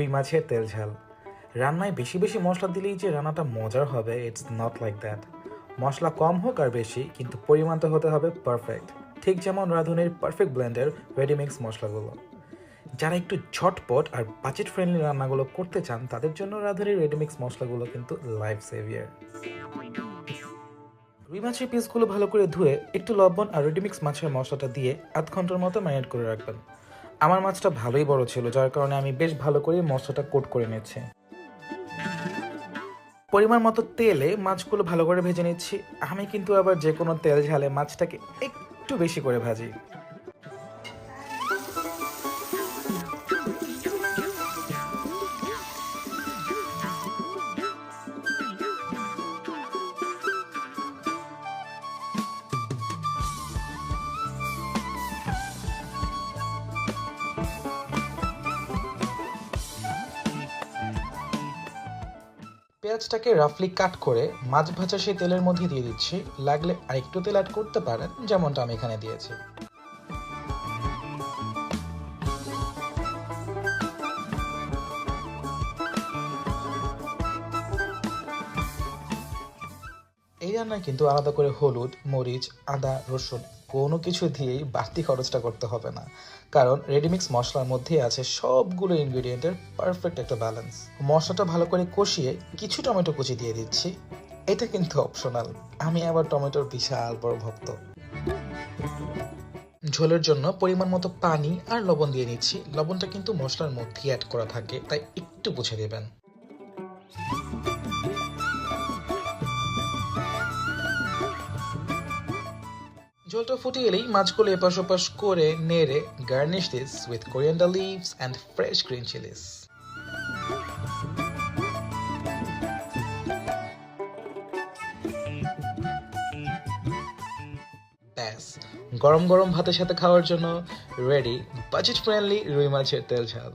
রুই মাছের তেল ঝাল। রান্নায় বেশি বেশি মশলা দিলেই যে রান্নাটা মজার হবে ইটস নট লাইক দ্যাট মশলা কম হোক আর বেশি, কিন্তু পরিমাণটা হতে হবে পারফেক্ট ঠিক যেমন রাঁধুনির পারফেক্ট ব্লেন্ডের রেডিমিক্স মশলাগুলো। যারা একটু ঝটপট আর বাজেট ফ্রেন্ডলি রান্নাগুলো করতে চান, তাদের জন্য রাঁধুনির রেডিমিক্স মশলাগুলো কিন্তু লাইফ সেভিয়ার রুই মাছের পিসগুলো ভালো করে ধুয়ে একটু লবণ আর রেডিমিক্স মাছের মশলাটা দিয়ে আধ ঘণ্টার মতো ম্যারিনেট করে রাখবেন। আমার মাছটা ভালোই বড় ছিল, যার কারণে আমি বেশ ভালো করে মশলাটা কোট করে নিয়েছি। পরিমাণ মতো তেলে মাছগুলো ভালো করে ভেজে নিচ্ছি। আমি কিন্তু আবার যে কোনো তেল ঝালে মাছটাকে একটু বেশি করে ভাজি। পেঁয়াজটাকে রাফলি কাট করে মাছ ভাজা সেই তেলের মধ্যে দিয়ে দিচ্ছি। লাগলে আরেকটু তেল অ্যাড করতে পারেন, যেমনটা আমি এখানে দিয়েছি। এই রান্নায় কিন্তু আলাদা করে হলুদ, মরিচ, আদা, রসুন কোনো কিছু দিয়েই বাড়তি খরচটা করতে হবে না। কারণ রেডিমিক্স মশলার মধ্যে আছে সবগুলো ইনগ্রিডিয়েন্টের পারফেক্ট একটা ব্যালেন্স মশলাটা ভালো করে কষিয়ে কিছু টমেটো কুচি দিয়ে দিচ্ছি। এটা কিন্তু অপশনাল আমি আবার টমেটোর বিশাল বড় ভক্ত। ঝোলের জন্য পরিমাণ মতো পানি আর লবণ দিয়ে নিচ্ছি লবণটা কিন্তু মশলার মধ্যে অ্যাড করা থাকে, তাই একটু বুঝে দেবেন ঝোলটা ফুটে এলেই মাছগুলো এপাশ ওপাশ করে নেড়ে garnish this with coriander leaves and fresh green chillies ব্যাস, গরম গরম ভাতের সাথে খাওয়ার জন্য রেডি বাজেট ফ্রেন্ডলি রুই মাছের তেল ঝাল।